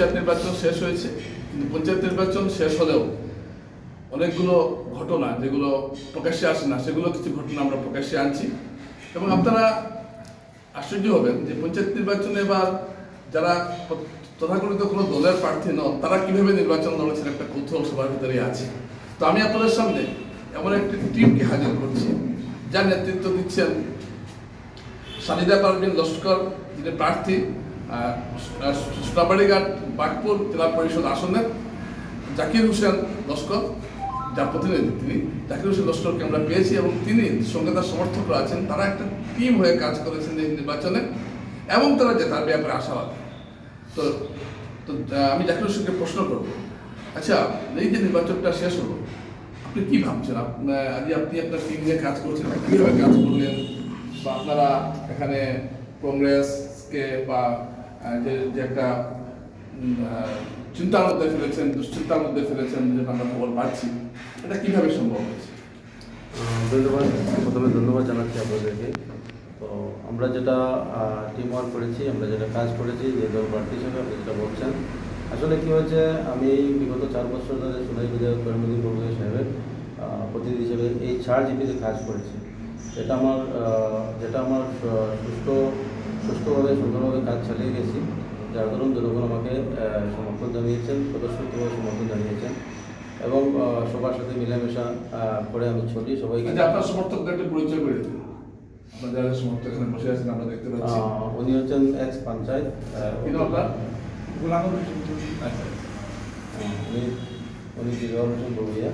পঞ্চায়েত নির্বাচন শেষ হয়েছে। কিন্তু পঞ্চায়েত নির্বাচন শেষ হলেও অনেকগুলো ঘটনা যেগুলো প্রকাশ্যে আসে না, সেগুলো কিছু ঘটনা আমরা প্রকাশ্যে আনছি। এবং আপনারা আশ্চর্য হবেন যে পঞ্চায়েত নির্বাচনে এবার যারা তথাকথিত কোনো দলের প্রার্থী নন, তারা কীভাবে নির্বাচন লড়েছেন একটা কৌতূহল সবার ভিতরে আছে। তো আমি আপনাদের সামনে এমন একটি টিমকে হাজির করছি, যার নেতৃত্ব দিচ্ছেন সানিদা পারভিন লস্কর, যিনি প্রার্থী। সুতাবাড়িঘাট বাগপুর জেলা পরিষদ আসনের জাকির হোসেন লস্কর, যার প্রতিনিধি তিনি। জাকির হোসেন লস্করকে আমরা পেয়েছি এবং তিনি সঙ্গে তার সমর্থকরা আছেন। তারা একটা টিম হয়ে কাজ করেছেন এই নির্বাচনে এবং তারা জেতার ব্যাপারে আশাবাদ। তো তো আমি জাকির হোসেনকে প্রশ্ন করব। আচ্ছা এই যে নির্বাচনটা শেষ হলো, আপনি কি ভাবছেন? আপনার আপনি আপনার টিম নিয়ে কাজ করছেন কীভাবে কাজ করলেন? বা আপনারা এখানে কংগ্রেসকে বা যে যে একটা চিন্তার মধ্যে ফেলেছেন, দুশ্চিন্তার মধ্যে ফেলেছেন যেটা আমরা খবর পাচ্ছি এটা কীভাবে সম্ভব হয়েছে? ধন্যবাদ, প্রথমে ধন্যবাদ জানাচ্ছি আপনাদেরকে। তো আমরা যেটা টিম ওয়ার্ক করেছি, আমরা যেটা কাজ করেছি, যে দল প্রার্থী হিসেবে আপনি যেটা বলছেন। আসলে কী হয়েছে, আমি বিগত চার বছর ধরে সোনাই বিধায়ক করিমুদ্দিন বড়ুয়া সাহেবের প্রতিনিধি হিসেবে এই চার জিপিতে কাজ করেছি। এটা আমার যেটা আমার সুষ্ঠু সুষ্ঠুভাবে সুন্দরভাবে কাজ চালিয়ে গেছি। যার দরুন জনগণ আমাকে সমর্থন জানিয়েছেন সদস্যত্বভাবে সমর্থন জানিয়েছেন এবং সবার সাথে মিলেমিশা করে আমি চলি। সবাইকে আচ্ছা আপনার সমর্থকদের একটা পরিচয় করে দিন। যারা সমর্থক এখানে বসে আছেন আমরা দেখতে পাচ্ছি। উনি হচ্ছেন এক্স পঞ্চায়েত গোলাম আচ্ছা উনি উনি হোসেন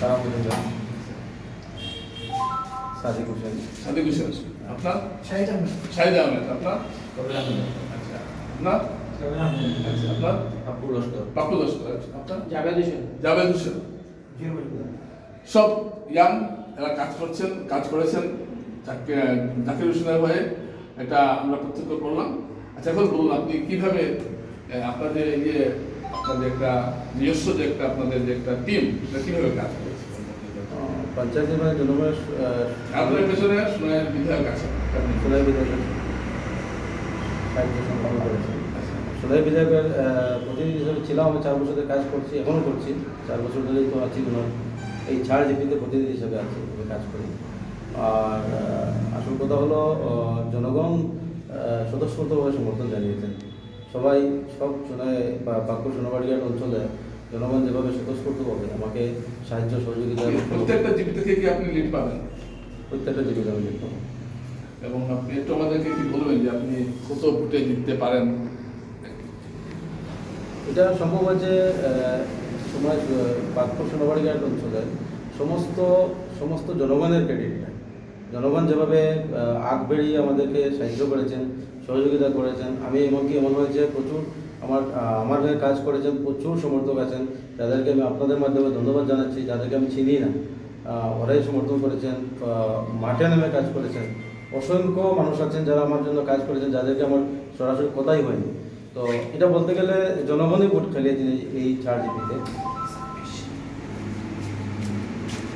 তারা বলেছেন সাদিক হোসেন। সাদিক হোসেন আপনার? শাহিদ আহমেদ। শাহিদ আহমেদ আপনার? আচ্ছা আপনার? আচ্ছা আপনার? আব্বুল লস্কর। বাপু লস্কর আচ্ছা আপনার? জাভেদ হোসেন। জাভেদ হোসেন। সব ইয়াং এরা কাজ করছেন কাজ করেছেন। জাকি- জাকির হোসেনের হয়ে এটা আমরা প্রত্যক্ষ করলাম। আচ্ছা এখন বলুন আপনি কীভাবে আপনাদের এই যে আপনাদের একটা নিজস্ব যে একটা আপনাদের যে একটা টিম এটা কীভাবে কাজ করেছে আহ, পঞ্চায়েত নির্বাচনের জনগণের আপনার পেছনে বিধায়ক আছে। সোলাই বিধায়কের প্রতিনিধি হিসেবে ছিলাম আমি চার বছর ধরে কাজ করছি এখনও করছি। চার বছর ধরেই তো আছি কোনো এই ছাড় জিপিতে প্রতিনিধি হিসেবে আছি কাজ করি। আর আসল কথা হলো জনগণ স্বতঃস্ফূর্তভাবে সমর্থন জানিয়েছেন। সবাই সব সোনায় বা বাক্য সোনাবাড়িয়ার অঞ্চলে জনগণ যেভাবে স্বতঃস্ফূর্তভাবে আমাকে সাহায্য সহযোগিতা প্রত্যেকটা জীবী থেকে কি আপনি লিড পাবেন। প্রত্যেকটা জীবিকা আমি লিখব এবং আপনি একটু আমাদেরকে কি বলবেন যে আপনি কত ভোটে জিততে পারেন? এটা সম্ভব হয়েছে সময় বাক্য সোনাবাড়িঘাট অঞ্চলে সমস্ত সমস্ত জনগণের ক্রেডিট জনগণ যেভাবে আগ বেরিয়ে আমাদেরকে সাহায্য করেছেন সহযোগিতা করেছেন আমি এমনকি এমন হয়েছে প্রচুর আমার আমার হয়ে কাজ করেছেন, প্রচুর সমর্থক আছেন, যাদেরকে আমি আপনাদের মাধ্যমে ধন্যবাদ জানাচ্ছি, যাদেরকে আমি চিনি না। ওরাই সমর্থন করেছেন মাঠে নেমে কাজ করেছেন। অসংখ্য মানুষ আছেন যারা আমার জন্য কাজ করেছেন, যাদেরকে আমার সরাসরি কথাই হয়নি। তো এটা বলতে গেলে জনগণই ভোট খেলিয়েছেন এই- চার জিপিতে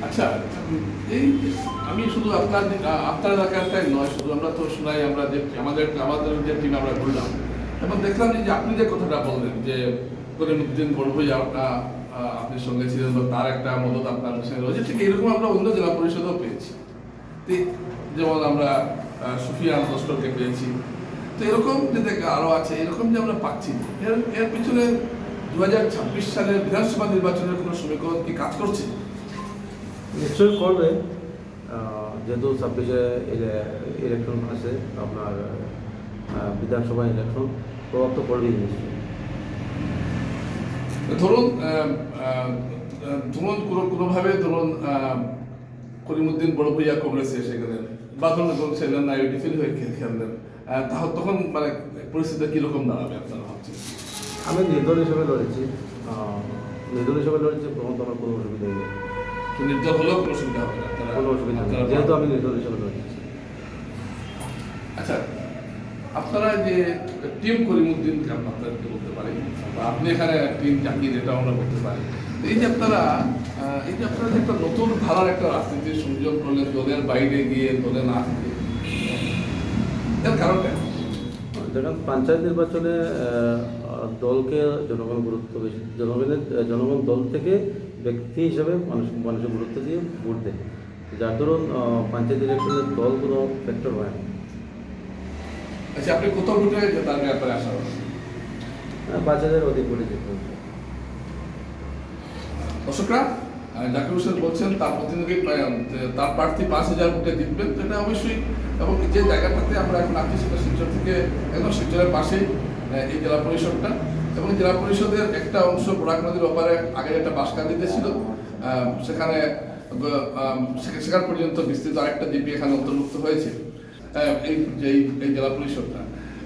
আচ্ছা এই আমি শুধু আপনার আপনার এলাকাটাই নয়, শুধু আমরা তো শোনাই, আমরা আমাদের আমাদের যে টিম আমরা ঘুরলাম এবং দেখলাম যে আপনি যে কথাটা বললেন যে করিমুদ্দিন বড়ভুইয়া আপনার আহ, আপনি সঙ্গে ছিলেন বা তার একটা মদত আপনার সঙ্গে রয়েছে ঠিক এরকম আমরা অন্য জেলা পরিষদেও পেয়েছি। যেমন আমরা সুফিয়ান লস্করকে পেয়েছি। তো এরকম যে দেখ আরও আছে এরকম যে আমরা পাচ্ছি। এর এর পিছনে দু হাজার ছাব্বিশ সালের বিধানসভা নির্বাচনের কোনো সমীকরণ কি কাজ করছে? নিশ্চয়ই করবে। যেহেতু ছাব্বিশে ইলেকশন আছে আপনার বিধানসভা ইলেকশন প্রভাব তো পড়বেই নিশ্চয়ই। ধরুন ধরুন কোনো কোনোভাবে ধরুন করিমুদ্দিন বড় ভূঁইয়া কংগ্রেসে এসে গেলেন বা ধরুন ধরুন সেলেন না ডিফিল হয়ে খেললেন তাহলে তখন মানে পরিস্থিতি কীরকম দাঁড়াবে আপনারা ভাবছেন? আমি নির্দল হিসেবে লড়েছি নির্দল হিসেবে লড়েছি তখন তো আমার কোনো অসুবিধা নেই। নির্দল হলেও কোনো অসুবিধা হবে না কোনো অসুবিধা যেহেতু আমি নির্দল হিসেবে লড়েছি। আচ্ছা আপনারা যে টিম করিমুদ্দিন আপনাদেরকে বলতে পারি বা আপনি এখানে টিম জাকির, এটা আমরা বলতে পারি এই যে আপনারা এই যে আপনারা একটা নতুন ধারার একটা রাজনীতির সংযোগ করলেন, দলের বাইরে গিয়ে দলে না থেকে এর কারণটা? দেখুন পঞ্চায়েত নির্বাচনে দলকে জনগণ গুরুত্ব বেশি, জনগণের জনগণ দল থেকে ব্যক্তি হিসাবে মানুষ, মানুষের গুরুত্ব দিয়ে ভোট দেয় যার ধরুন পঞ্চায়েত ইলেকশনের দল কোনো ফ্যাক্টর হয় না আচ্ছা আপনি কোথাও ভোটে জেতার ব্যাপারে আশা পাঁচ হাজার অধিক ভোটে হবে। দর্শকরা জাকির হোসেন বলছেন তার প্রতিনিধি তার প্রার্থী পাঁচ হাজার ভোটে জিতবেন এটা অবশ্যই এবং যে জায়গাটাতে আমরা এখন আছি সেটা শিলচর থেকে একদম শিলচরের পাশেই এই জেলা পরিষদটা। এবং জেলা পরিষদের একটা অংশ বরাক নদীর ওপারে আগে একটা বাসকান্দিতে ছিল। সেখানে সেখান পর্যন্ত বিস্তৃত আরেকটা জিপি এখানে অন্তর্ভুক্ত হয়েছে। এই যে, এই- এই জেলা পরিষদটা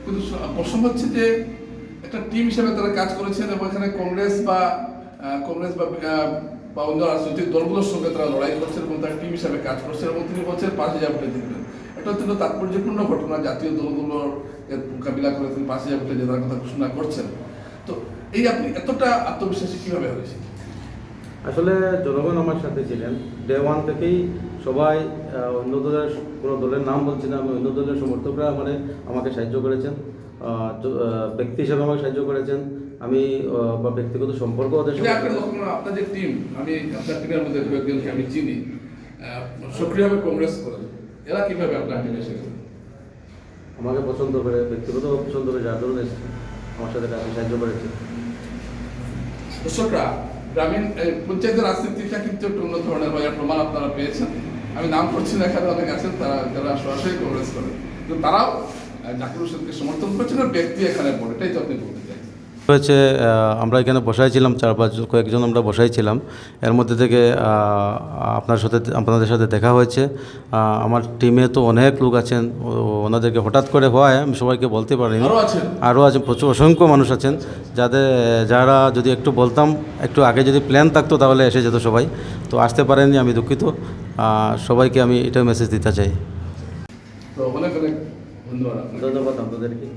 কিন্তু প্রশ্ন হচ্ছে যে, একটা টিম হিসেবে তারা কাজ করেছেন এবং এখানে কংগ্রেস বা কংগ্রেস বা বা অন্য রাজনৈতিক দলগুলোর সঙ্গে তারা লড়াই করছেন এবং তারা টিম হিসেবে কাজ করছেন এবং তিনি বলছেন পাঁচ হাজার ভোটে জিতবেন। এটা অত্যন্ত তাৎপর্যপূর্ণ ঘটনা। জাতীয় দলগুলোর মোকাবিলা করে তিনি পাঁচ হাজার ভোটে জেতার কথা ঘোষণা করছেন। তো এই আপনি এতটা আত্মবিশ্বাসী কীভাবে হয়েছে আসলে জনগণ আমার সাথে ছিলেন। ডে ওয়ান থেকেই সবাই অন্য দলের কোনো দলের নাম বলছি না আমি অন্য দলের সমর্থকরা মানে আমাকে সাহায্য করেছেন। ব্যক্তি হিসাবে আমাকে সাহায্য করেছেন। আমি বা ব্যক্তিগত সম্পর্ক ওদের সাথে আপনার যে টিম আমি আপনার টিমের মধ্যে কয়েকজনকে আমি চিনি। সক্রিয়ভাবে কংগ্রেস করেন। এরা কীভাবে আপনার টিমে এসেছে আমাকে পছন্দ করে ব্যক্তিগত পছন্দ করে যার ধরুন এসেছে। আমার সাথে কাজে সাহায্য করেছে? দর্শকরা গ্রামীণ পঞ্চায়েতের রাজনীতিটা কিন্তু একটু অন্য ধরনের হয় প্রমাণ আপনারা পেয়েছেন। আমি নাম করছি না এখানে, অনেক আছেন, তারা, যারা সরাসরি কংগ্রেস করে কিন্তু তারাও জাকির হোসেনকে সমর্থন করছেন ব্যক্তি এখানে পড়ে এটাই তো আপনি চাইছেন হয়েছে আমরা এখানে বসাইছিলাম চার পাঁচ কয়েকজন আমরা বসাইছিলাম এর মধ্যে থেকে আপনার সাথে আপনাদের সাথে দেখা হয়েছে। আমার টিমে তো অনেক লোক আছেন ওনাদেরকে হঠাৎ করে হয় আমি সবাইকে বলতে পারিনি। আরও আছে প্রচুর অসংখ্য মানুষ আছেন। যাদের যারা যদি একটু বলতাম একটু আগে যদি প্ল্যান থাকতো তাহলে এসে যেত সবাই। তো আসতে পারেননি আমি দুঃখিত। সবাইকে আমি এটা মেসেজ দিতে চাই। তো অনেক অনেক ধন্যবাদ ধন্যবাদ আপনাদেরকে।